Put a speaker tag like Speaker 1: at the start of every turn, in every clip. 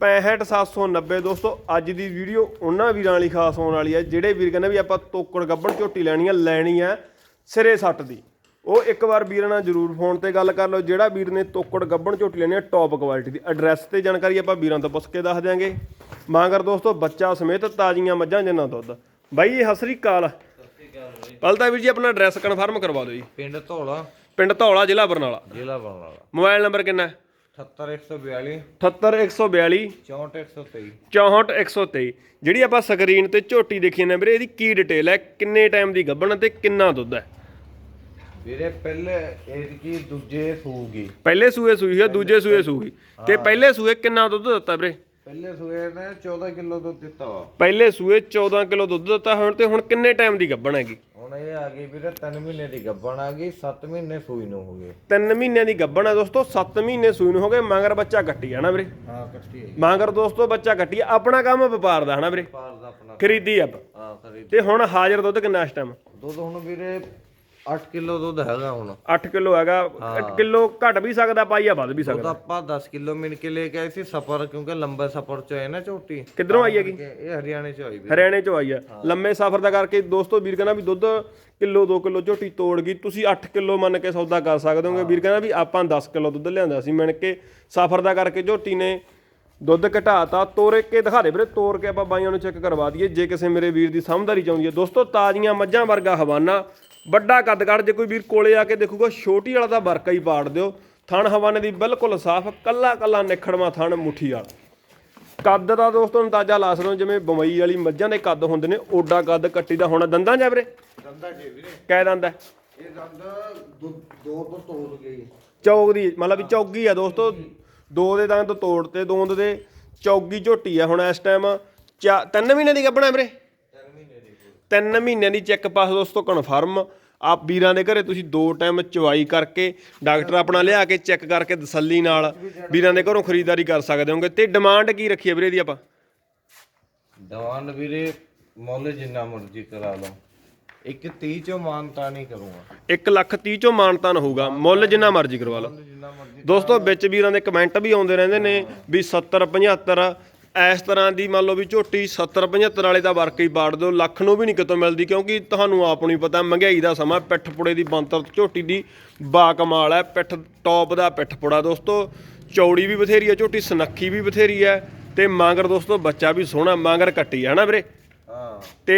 Speaker 1: 65790 ਦੋਸਤੋ ਅੱਜ ਦੀ ਵੀਡੀਓ ਉਹਨਾਂ ਵੀਰਾਂ ਲਈ ਖਾਸ ਹੋਣ ਵਾਲੀ ਹੈ ਜਿਹੜੇ ਵੀਰ ਕਹਿੰਦੇ ਵੀ ਆਪਾਂ ਤੋਕੜ ਗੱਬਣ ਝੋਟੀ ਲੈਣੀ ਆ ਲੈਣੀ ਆ ਸਿਰੇ ਸੱਟ ਦੀ। ਉਹ ਇੱਕ ਵਾਰ ਵੀਰਾਂ ਨਾਲ ਜਰੂਰ ਫੋਨ ਤੇ ਗੱਲ ਕਰ ਲਓ ਜਿਹੜਾ ਵੀਰ ਨੇ ਤੋਕੜ ਗੱਬਣ ਝੋਟੀ ਲੈਣੀ ਆ ਟੌਪ ਕੁਆਲਿਟੀ ਦੀ। ਐਡਰੈਸ ਤੇ ਜਾਣਕਾਰੀ ਆਪਾਂ ਵੀਰਾਂ ਤੋਂ ਪੁੱਛ ਕੇ ਦੱਸ ਦਿਆਂਗੇ। ਮਾਂਗਰ ਦੋਸਤੋ ਬੱਚਾ ਸਮੇਤ ਤਾਜ਼ੀਆਂ ਮੱਝਾਂ ਜਿੰਨਾ ਦੁੱਧ। ਬਾਈ ਜੀ ਸਤਿ ਸ੍ਰੀ ਅਕਾਲ। ਪਹਿਲਾਂ ਤਾਂ ਵੀਰ ਜੀ ਆਪਣਾ ਐਡਰੈਸ ਕਨਫਰਮ ਕਰਵਾ ਦਿਓ ਜੀ।
Speaker 2: ਪਿੰਡ ਧੌਲਾ।
Speaker 1: ਪਿੰਡ ਧੌਲਾ ਜ਼ਿਲ੍ਹਾ ਬਰਨਾਲਾ।
Speaker 2: ਜ਼ਿਲ੍ਹਾ ਬਰਨਾਲਾ।
Speaker 1: ਮੋਬਾਈਲ ਨੰਬਰ ਕਿੰਨਾ ਹੈ?
Speaker 2: 78142
Speaker 1: 78142
Speaker 2: 64123
Speaker 1: 64123 ਜਿਹੜੀ ਆਪਾਂ ਸਕਰੀਨ ਤੇ ਝੋਟੀ ਦੇਖੀ ਨੇ ਵੀਰੇ ਇਹਦੀ ਕੀ ਡਿਟੇਲ ਹੈ? ਕਿੰਨੇ ਟਾਈਮ ਦੀ ਗੱਭਣ ਤੇ ਕਿੰਨਾ ਦੁੱਧ ਹੈ?
Speaker 2: ਵੀਰੇ ਪਹਿਲੇ ਇਹਦੀ ਦੂਜੇ ਸੂਗੀ।
Speaker 1: ਪਹਿਲੇ ਸੂਏ ਸੂਈ ਹੈ ਦੂਜੇ ਸੂਏ ਸੂਈ। ਤੇ ਪਹਿਲੇ ਸੂਏ ਕਿੰਨਾ ਦੁੱਧ ਦਿੱਤਾ ਵੀਰੇ?
Speaker 2: ਪਹਿਲੇ ਸੂਏ ਨੇ 14 ਕਿਲੋ ਦੁੱਧ ਦਿੱਤਾ
Speaker 1: ਪਹਿਲੇ ਸੂਏ 14 ਕਿਲੋ ਦੁੱਧ ਦਿੱਤਾ ਹੁਣ ਤੇ ਹੁਣ ਕਿੰਨੇ ਟਾਈਮ ਦੀ ਗੱਭਣ ਹੈਗੀ?
Speaker 2: ਇਹ ਆ ਗਈ ਵੀਰੇ 3 ਮਹੀਨੇ ਦੀ ਗੱਭਣ ਆ ਗਈ 7 ਮਹੀਨੇ ਸੂਈ ਨੂੰ ਹੋ ਗਏ।
Speaker 1: 3 ਮਹੀਨਿਆਂ ਦੀ ਗੱਭਣ ਹੈ ਦੋਸਤੋ 7 ਮਹੀਨੇ ਸੂਈ ਨੂੰ ਹੋ ਗਏ ਮਗਰ ਬੱਚਾ ਕੱਟੀ ਹੈ ਨਾ ਵੀਰੇ?
Speaker 2: ਹਾਂ ਕੱਟੀ ਹੈ
Speaker 1: ਮਗਰ ਦੋਸਤੋ ਬੱਚਾ ਕੱਟੀ ਹੈ। ਆਪਣਾ ਕੰਮ ਵਪਾਰ ਦਾ ਹੈ ਨਾ ਵੀਰੇ?
Speaker 2: ਪਾਰ ਦਾ ਆਪਣਾ।
Speaker 1: ਖਰੀਦੀ ਆਪਾਂ।
Speaker 2: ਹਾਂ ਖਰੀਦ।
Speaker 1: ਤੇ ਹੁਣ ਹਾਜ਼ਰ ਦੁੱਧ ਕਿੰਨਾ ਇਸ ਟਾਈਮ
Speaker 2: ਦੁੱਧ ਹੁਣ ਵੀਰੇ 8 ਕਿਲੋ ਦੁੱਧ ਹੈਗਾ ਹੁਣ।
Speaker 1: 8 ਕਿਲੋ ਹੈਗਾ ਕਿਲੋ ਘਟ ਵੀ ਸਕਦਾ ਪਾਈਆ ਵੱਧ ਵੀ ਸਕਦਾ।
Speaker 2: ਆਪਾਂ 10 ਕਿਲੋ ਮਿਣ ਕੇ ਲੈ ਕੇ ਆਏ ਸੀ ਸਫਰ ਕਿਉਂਕਿ ਲੰਬਾ ਸਫਰ ਚ ਹੈ ਨਾ ਝੋਟੀ।
Speaker 1: ਕਿੱਧਰੋਂ ਆਈ ਹੈਗੀ?
Speaker 2: ਇਹ ਹਰਿਆਣੇ ਚ ਹੋਈ ਵੀਰੇ।
Speaker 1: ਹਰਿਆਣੇ ਚੋਂ ਆਈ ਆ। ਲੰਮੇ ਸਫ਼ਰ ਦਾ ਕਰਕੇ ਦੋਸਤੋ ਵੀਰ ਕਹਿੰਦਾ ਵੀ ਦੁੱਧ ਕਿਲੋ 2 ਕਿਲੋ ਝੋਟੀ ਤੋੜ ਗਈ। ਤੁਸੀਂ 8 ਕਿਲੋ ਮੰਨ ਕੇ ਸੌਦਾ ਕਰ ਸਕਦੇ ਹੋਗੇ। ਵੀਰ ਕਹਿੰਦਾ ਵੀ ਆਪਾਂ 10 ਕਿਲੋ ਦੁੱਧ ਲਿਆਂਦਾ ਸੀ ਮਿਣ ਕੇ ਸਫ਼ਰ ਦਾ ਕਰਕੇ ਝੋਟੀ ਨੇ ਦੁੱਧ ਘਟਾਤਾ। ਤੋੜ ਕੇ ਦਿਖਾ ਦੇ ਵੀਰੇ ਤੋੜ ਕੇ ਆਪਾਂ ਬਾਈਆਂ ਨੂੰ ਚੈੱਕ ਕਰਵਾ ਦਈਏ। ਜੇ ਕਿਸੇ ਮੇਰੇ ਵੀਰ ਦੀ ਸਮਝਦਾਰੀ ਚਾਹੁੰਦੀ ਹੈ। ਦੋਸਤੋ ਤਾਜ਼ੀਆਂ ਮੱਝਾਂ ਵਰਗਾ ਹਵਾਨਾ। ਵੱਡਾ ਕੱਦ ਕੱਢ ਜੇ ਕੋਈ ਵੀਰ ਕੋਲੇ ਆ ਕੇ ਦੇਖੂਗਾ ਛੋਟੀ ਵਾਲਾ ਤਾਂ ਵਰਕਾ ਹੀ ਪਾੜ ਦਿਓ। ਥਣ ਹਵਾਨੇ ਦੀ ਬਿਲਕੁਲ ਸਾਫ਼ ਕੱਲਾ ਕੱਲਾ ਨਿਖੜਵਾ ਥਣ ਮੁੱਠੀ ਵਾਲਾ। ਕੱਦ ਦਾ ਦੋਸਤੋ ਅੰਦਾਜ਼ਾ ਲਾ ਸਕਦੇ ਜਿਵੇਂ ਬੰਬਈ ਵਾਲੀ ਮੱਝਾਂ ਦੇ ਕੱਦ ਹੁੰਦੇ ਨੇ ਓਡਾ ਕੱਦ ਕੱਟੀ ਦਾ ਹੋਣਾ ਦੰਦਾਂ ਜਾਂ ਵੀਰੇ?
Speaker 2: ਦੰਦਾ ਜੀ ਵੀਰੇ।
Speaker 1: ਕਹਿ ਦੰਦ
Speaker 2: ਇਹ ਦੰਦ ਦੋ ਦੋ ਤੋਂ ਤੋੜ ਗਈ
Speaker 1: ਚੌਕ ਦੀ ਮਤਲਬ ਵੀ ਚੌਗੀ ਆ ਦੋਸਤੋ। ਦੋ ਦੇ ਦੰਦ ਤੋੜਤੇ ਦੋਂਦ ਦੇ ਚੌਗੀ ਝੋਟੀ ਆ ਹੁਣ ਇਸ ਟਾਈਮ ਤਿੰਨ ਮਹੀਨੇ ਦੀ ਗੱਭਣਾ ਵੀਰੇ? ਤਿੰਨ ਮਹੀਨਿਆਂ ਦੀ ਚੈੱਕ ਪਾਸ ਦੋਸਤੋ ਕਨਫਰਮ ਆਪ ਵੀਰਾਂ ਦੇ ਘਰੇ ਤੁਸੀਂ ਦੋ ਟਾਈਮ ਚਵਾਈ ਕਰਕੇ ਡਾਕਟਰ ਆਪਣਾ ਲਿਆ ਕੇ ਚੈੱਕ ਕਰਕੇ ਤਸੱਲੀ ਨਾਲ ਵੀਰਾਂ ਦੇ ਘਰੋਂ ਖਰੀਦਦਾਰੀ ਕਰ ਸਕਦੇ ਹੋਗੇ। ਤੇ ਡਿਮਾਂਡ ਕੀ ਰੱਖੀ ਹੈ ਵੀਰੇ ਦੀ ਆਪਾਂ?
Speaker 2: ਦਵਾਨ ਵੀਰੇ ਮੁੱਲ ਜਿੰਨਾ ਮਰਜ਼ੀ ਕਰਾ ਲਓ। ਇੱਕ 30 ਚੋਂ ਮਾਨਤਾ ਨਹੀਂ ਕਰੂੰਗਾ।
Speaker 1: 1 ਲੱਖ 30 ਚੋਂ ਮਾਨਤਾਨ ਹੋਊਗਾ। ਮੁੱਲ ਜਿੰਨਾ ਮਰਜ਼ੀ ਕਰਵਾ ਲਓ। ਦੋਸਤੋ ਵਿੱਚ ਵੀਰਾਂ ਦੇ ਕਮੈਂਟ ਵੀ ਆਉਂਦੇ ਰਹਿੰਦੇ ਨੇ ਵੀ 70 75 ਇਸ ਤਰ੍ਹਾਂ ਦੀ ਮੰਨ ਲਓ ਵੀ ਝੋਟੀ 70 75 ਵਾਲੇ ਦਾ ਵਰਕ ਹੀ ਬਾੜ ਦਿਓ ਲੱਖ ਨੂੰ ਵੀ ਨਹੀਂ ਕਿਤੋਂ ਮਿਲਦੀ ਕਿਉਂਕਿ ਤੁਹਾਨੂੰ ਆਪ ਨੂੰ ਹੀ ਪਤਾ ਮਹਿੰਗਾਈ ਦਾ ਸਮਾਂ ਪਿੱਠ ਪੁੜੇ ਦੀ ਬੰਤਰ ਝੋਟੀ ਦੀ ਬਾ ਕਮਾਲ ਹੈ ਪਿੱਠ ਟੌਪ ਦਾ ਪਿੱਠ ਪੁੜਾ ਦੋਸਤੋ ਚੌੜੀ ਵੀ ਬਥੇਰੀ ਹੈ ਝੋਟੀ ਸਨੱਖੀ ਵੀ ਬਥੇਰੀ ਹੈ ਤੇ ਮਾਂਗਰ ਦੋਸਤੋ ਬੱਚਾ ਵੀ ਸੋਹਣਾ ਮਾਂਗਰ ਕੱਟੀ ਹੈ ਨਾ ਵੀਰੇ?
Speaker 2: ਹਾਂ।
Speaker 1: ਤੇ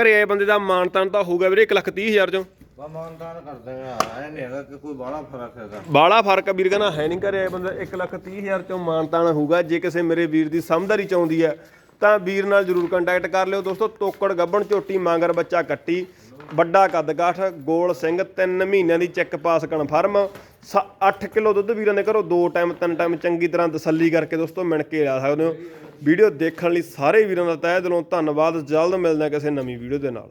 Speaker 1: ਘਰੇ ਆਏ ਬੰਦੇ ਦਾ ਮਾਨਤਾਨ ਤਾਂ ਹੋਊਗਾ ਵੀਰੇ 1 ਲੱਖ 30 ਹਜ਼ਾਰ ਚੋਂ।
Speaker 2: ਬਾ ਮਾਨਤਾਨ ਕਰ ਐ ਨਹੀਂ ਹੈਗਾ ਕਿ ਕੋਈ ਬਾਹਲਾ ਫ਼ਰਕ ਹੈਗਾ।
Speaker 1: ਬਾਲਾ ਫ਼ਰਕ ਵੀਰ ਕਹਿੰਦਾ, ਹੈ ਨਹੀਂ ਕਰਿਆ ਬੰਦਾ 1 ਲੱਖ 30 ਹਜ਼ਾਰ ਚੋਂ ਮਾਨਤਾਨ ਹੋਊਗਾ, ਜੇ ਕਿਸੇ ਮੇਰੇ ਵੀਰ ਦੀ ਸਮਝਦਾਰੀ ਆਉਂਦੀ ਹੈ, ਤਾਂ ਵੀਰ ਨਾਲ ਜਰੂਰ ਕੰਟੈਕਟ ਕਰ ਲਿਓ। ਦੋਸਤੋ, ਤੋਕੜ ਗੱਬਣ ਝੋਟੀ, ਮਾਂਗਰ ਬੱਚਾ ਕੱਟੀ, ਵੱਡਾ ਕੱਦ ਕਾਠ, ਗੋਲ ਸਿੰਘ 3 ਮਹੀਨਿਆਂ ਦੀ ਚੈੱਕ ਪਾਸ ਕਨਫਰਮ 8 ਕਿਲੋ ਦੁੱਧ ਵੀਰਾਂ ਦੇ ਘਰੋਂ, ਦੋ ਟਾਈਮ ਤਿੰਨ ਟਾਈਮ ਚੰਗੀ ਤਰ੍ਹਾਂ ਤਸੱਲੀ ਕਰਕੇ ਦੋਸਤੋ ਮਿਣ ਕੇ ਆ ਸਕਦੇ ਹੋ। ਵੀਡੀਓ ਦੇਖਣ ਲਈ ਸਾਰੇ ਵੀਰਾਂ ਦਾ ਤਹਿ ਦਿਲੋਂ ਧੰਨਵਾਦ। ਜਲਦ ਮਿਲਦੇ ਹਾਂ ਕਿਸੇ ਨਵੀਂ ਵੀਡੀਓ ਦੇ ਨਾਲ।